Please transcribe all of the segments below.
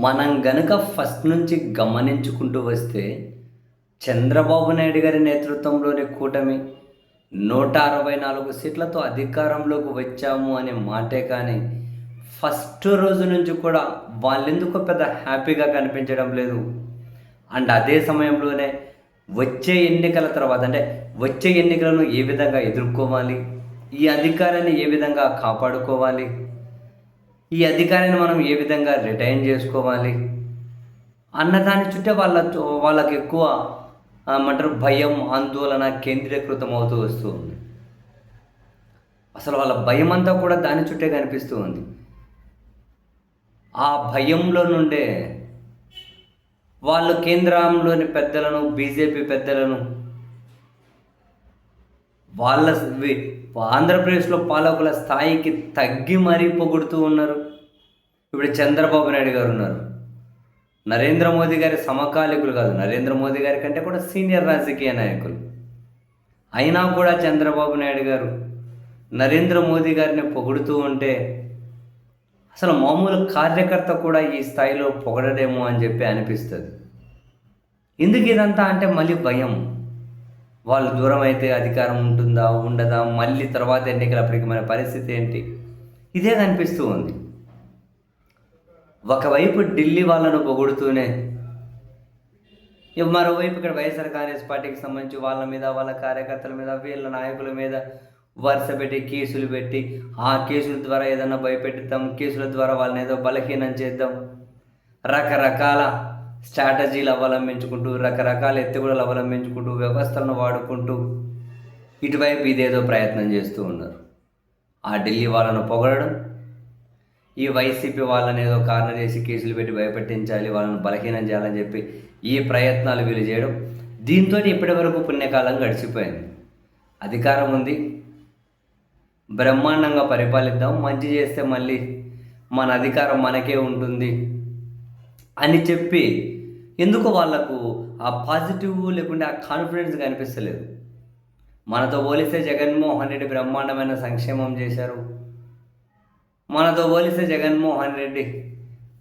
మనం గనుక ఫస్ట్ నుంచి గమనించుకుంటూ వస్తే చంద్రబాబు నాయుడు గారి నేతృత్వంలోని కూటమి నూట అరవై నాలుగు సీట్లతో అధికారంలోకి వచ్చాము అనే మాటే కానీ ఫస్ట్ రోజు నుంచి కూడా వాళ్ళెందుకు పెద్ద హ్యాపీగా కనిపించడం లేదు. అండ్ అదే సమయంలోనే వచ్చే ఎన్నికల తర్వాత అంటే వచ్చే ఎన్నికలను ఏ విధంగా ఎదుర్కోవాలి? ఈ అధికారాన్ని ఏ విధంగా కాపాడుకోవాలి? ఈ అధికారిని మనం ఏ విధంగా రిటైన్ చేసుకోవాలి? అన్నదాని చుట్టే వాళ్ళ వాళ్ళకి ఎక్కువ ఏమంటారు భయం ఆందోళన కేంద్రీకృతం అవుతూ వస్తూ ఉంది. అసలు వాళ్ళ భయం అంతా కూడా దాని చుట్టే కనిపిస్తూ ఉంది. ఆ భయంలో నుండే వాళ్ళు కేంద్రంలోని పెద్దలను బీజేపీ పెద్దలను వాళ్ళ ఆంధ్రప్రదేశ్లో పాలకుల స్థాయికి తగ్గి మరీ పొగుడుతూ ఉన్నారు. ఇప్పుడు చంద్రబాబు నాయుడు గారు ఉన్నారు. నరేంద్ర మోదీ గారి సమకాలికులు కాదు నరేంద్ర మోదీ గారి కంటే కూడా సీనియర్ రాజకీయ నాయకులు. అయినా కూడా చంద్రబాబు నాయుడు గారు నరేంద్ర మోదీ గారిని పొగుడుతూ ఉంటే అసలు మామూలు కార్యకర్త కూడా ఈ స్థాయిలో పొగడడేమో అని చెప్పి అనిపిస్తుంది. ఎందుకు ఇదంతా అంటే మళ్ళీ భయం. వాళ్ళు దూరం అయితే అధికారం ఉంటుందా ఉండదా మళ్ళీ తర్వాత ఎన్నికలప్పటికి మన పరిస్థితి ఏంటి? ఇదే కనిపిస్తూ ఉంది. ఒకవైపు ఢిల్లీ వాళ్ళను పొగుడుతూనే మరోవైపు ఇక్కడ వైఎస్ఆర్ కాంగ్రెస్ పార్టీకి సంబంధించి వాళ్ళ మీద వాళ్ళ కార్యకర్తల మీద వీళ్ళ నాయకుల మీద వరుస పెట్టి కేసులు పెట్టి ఆ కేసుల ద్వారా ఏదన్నా భయపెట్టిద్దాం కేసుల ద్వారా వాళ్ళని ఏదో బలహీనం చేద్దాం. రకరకాల స్ట్రాటజీలు అవలంబించుకుంటూ రకరకాల ఎత్తుగడలు అవలంబించుకుంటూ వ్యవస్థలను వాడుకుంటూ ఇటువైపు ఇదేదో ప్రయత్నం చేస్తూ ఉన్నారు. ఆ ఢిల్లీ వాళ్ళను పొగడడం ఈ వైసీపీ వాళ్ళని ఏదో కారణం చేసి కేసులు పెట్టి భయపెట్టించాలి వాళ్ళని బలహీనం చేయాలని చెప్పి ఈ ప్రయత్నాలు వీళ్ళు చేయడం దీంతో ఇప్పటి వరకు పుణ్యకాలం గడిచిపోయింది. అధికారం ఉంది. బ్రహ్మాండంగా పరిపాలిద్దాం. మంచి చేస్తే మళ్ళీ మన అధికారం మనకే ఉంటుంది. అని చెప్పి ఎందుకు వాళ్ళకు ఆ పాజిటివ్ లేకుంటే ఆ కాన్ఫిడెన్స్ కనిపిస్తలేదు. మనతో పోలిస్తే జగన్మోహన్ రెడ్డి బ్రహ్మాండమైన సంక్షేమం చేశారు. మనతో పోలిస్తే జగన్మోహన్ రెడ్డి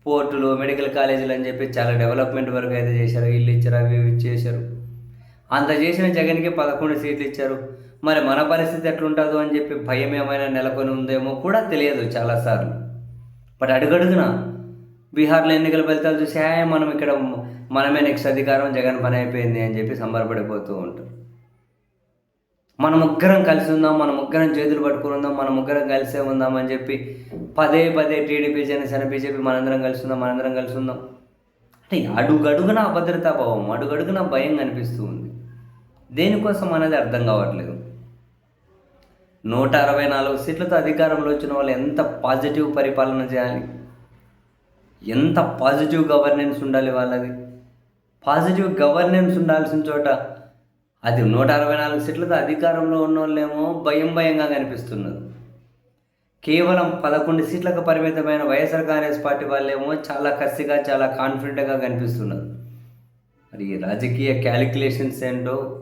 పోర్టులు మెడికల్ కాలేజీలు అని చెప్పి చాలా డెవలప్మెంట్ వరకు అయితే చేశారు. ఇల్లు ఇచ్చారు అవి ఇవి చేశారు. అంత చేసిన జగన్కి పదకొండు సీట్లు ఇచ్చారు. మరి మన పరిస్థితి ఎట్లుంటుందో అని చెప్పి భయం ఏమైనా నెలకొని ఉందేమో కూడా తెలియదు చాలాసార్లు. బట్ అడుగడుగునా బీహార్లో ఎన్నికల ఫలితాలు చూసి మనం ఇక్కడ మనమే నెక్స్ట్ అధికారం జగన్ పని అయిపోయింది అని చెప్పి సంబరపడిపోతూ ఉంటారు. మన ముగ్గురం కలిసి ఉందాం మన ముగ్గురం చేతులు పట్టుకుని ఉందాం మన ముగ్గురం కలిసే ఉందాం అని చెప్పి పదే పదే టీడీపీ జనసేన బీజేపీ మనందరం కలిసి ఉందాం మనందరం కలిసి ఉందాం. అంటే అడుగడుగున అభద్రతా భావం అడుగడుగున భయం కనిపిస్తూ ఉంది. దేనికోసం అనేది అర్థం కావట్లేదు. నూట అరవై నాలుగు సీట్లతో అధికారంలో వచ్చిన వాళ్ళు ఎంత పాజిటివ్ పరిపాలన చేయాలి? ఎంత పాజిటివ్ గవర్నెన్స్ ఉండాలి వాళ్ళది? పాజిటివ్ గవర్నెన్స్ ఉండాల్సిన చోట అది నూట అరవై నాలుగు సీట్లతో అధికారంలో ఉన్న వాళ్ళేమో భయం భయంగా కనిపిస్తున్నారు. కేవలం పదకొండు సీట్లకు పరిమితమైన వైఎస్ఆర్ కాంగ్రెస్ పార్టీ వాళ్ళేమో చాలా కసిగా చాలా కాన్ఫిడెంట్గా కనిపిస్తున్నారు. మరి రాజకీయ క్యాలిక్యులేషన్స్ ఏంటో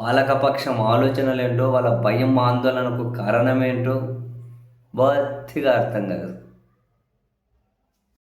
పాలకపక్షం ఆలోచనలు ఏంటో వాళ్ళ భయం ఆందోళనకు కారణమేంటో బొత్తిగా అర్థం కాదు.